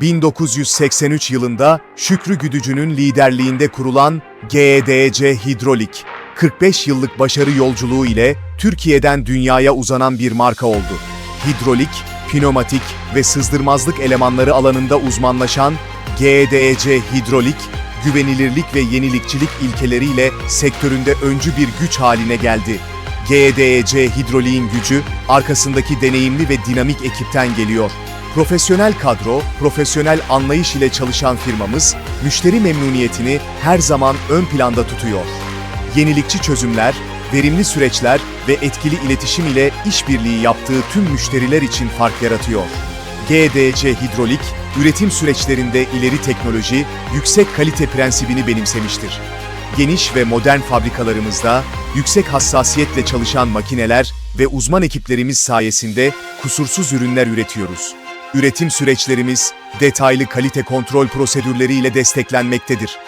1983 yılında Şükrü Güdücü'nün liderliğinde kurulan GEDC Hidrolik, 45 yıllık başarı yolculuğu ile Türkiye'den dünyaya uzanan bir marka oldu. Hidrolik, pneumatik ve sızdırmazlık elemanları alanında uzmanlaşan GEDC Hidrolik, güvenilirlik ve yenilikçilik ilkeleriyle sektöründe öncü bir güç haline geldi. GEDC Hidrolik'in gücü arkasındaki deneyimli ve dinamik ekipten geliyor. Profesyonel kadro, profesyonel anlayış ile çalışan firmamız, müşteri memnuniyetini her zaman ön planda tutuyor. Yenilikçi çözümler, verimli süreçler ve etkili iletişim ile işbirliği yaptığı tüm müşteriler için fark yaratıyor. GDC Hidrolik, üretim süreçlerinde ileri teknoloji, yüksek kalite prensibini benimsemiştir. Geniş ve modern fabrikalarımızda yüksek hassasiyetle çalışan makineler ve uzman ekiplerimiz sayesinde kusursuz ürünler üretiyoruz. Üretim süreçlerimiz detaylı kalite kontrol prosedürleriyle desteklenmektedir.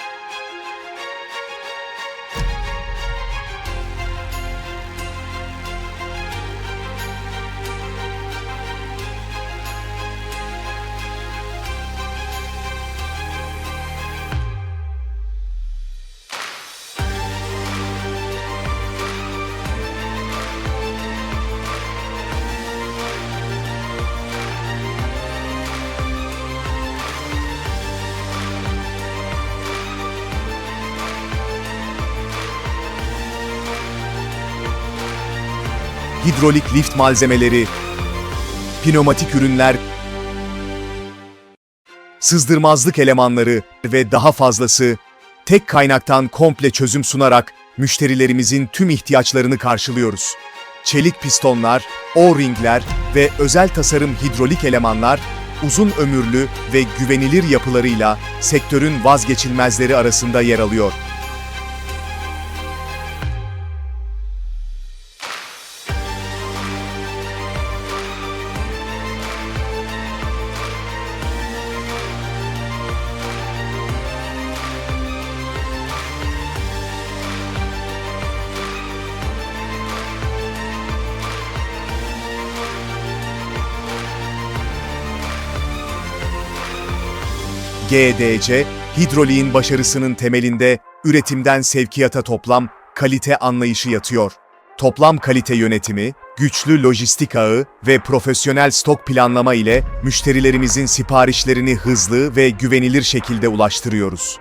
Hidrolik lift malzemeleri, pneumatik ürünler, sızdırmazlık elemanları ve daha fazlası tek kaynaktan komple çözüm sunarak müşterilerimizin tüm ihtiyaçlarını karşılıyoruz. Çelik pistonlar, O-ringler ve özel tasarım hidrolik elemanlar uzun ömürlü ve güvenilir yapılarıyla sektörün vazgeçilmezleri arasında yer alıyor. GDC, hidroliğin başarısının temelinde üretimden sevkiyata toplam kalite anlayışı yatıyor. Toplam kalite yönetimi, güçlü lojistik ağı ve profesyonel stok planlama ile müşterilerimizin siparişlerini hızlı ve güvenilir şekilde ulaştırıyoruz.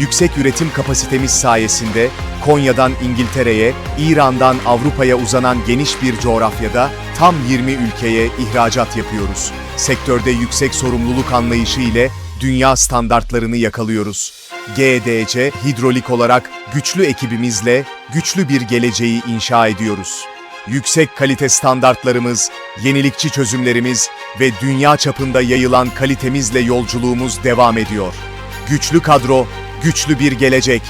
Yüksek üretim kapasitemiz sayesinde Konya'dan İngiltere'ye, İran'dan Avrupa'ya uzanan geniş bir coğrafyada tam 20 ülkeye ihracat yapıyoruz. Sektörde yüksek sorumluluk anlayışı ile dünya standartlarını yakalıyoruz. GDC hidrolik olarak güçlü ekibimizle güçlü bir geleceği inşa ediyoruz. Yüksek kalite standartlarımız, yenilikçi çözümlerimiz ve dünya çapında yayılan kalitemizle yolculuğumuz devam ediyor. Güçlü kadro, güçlü bir gelecek.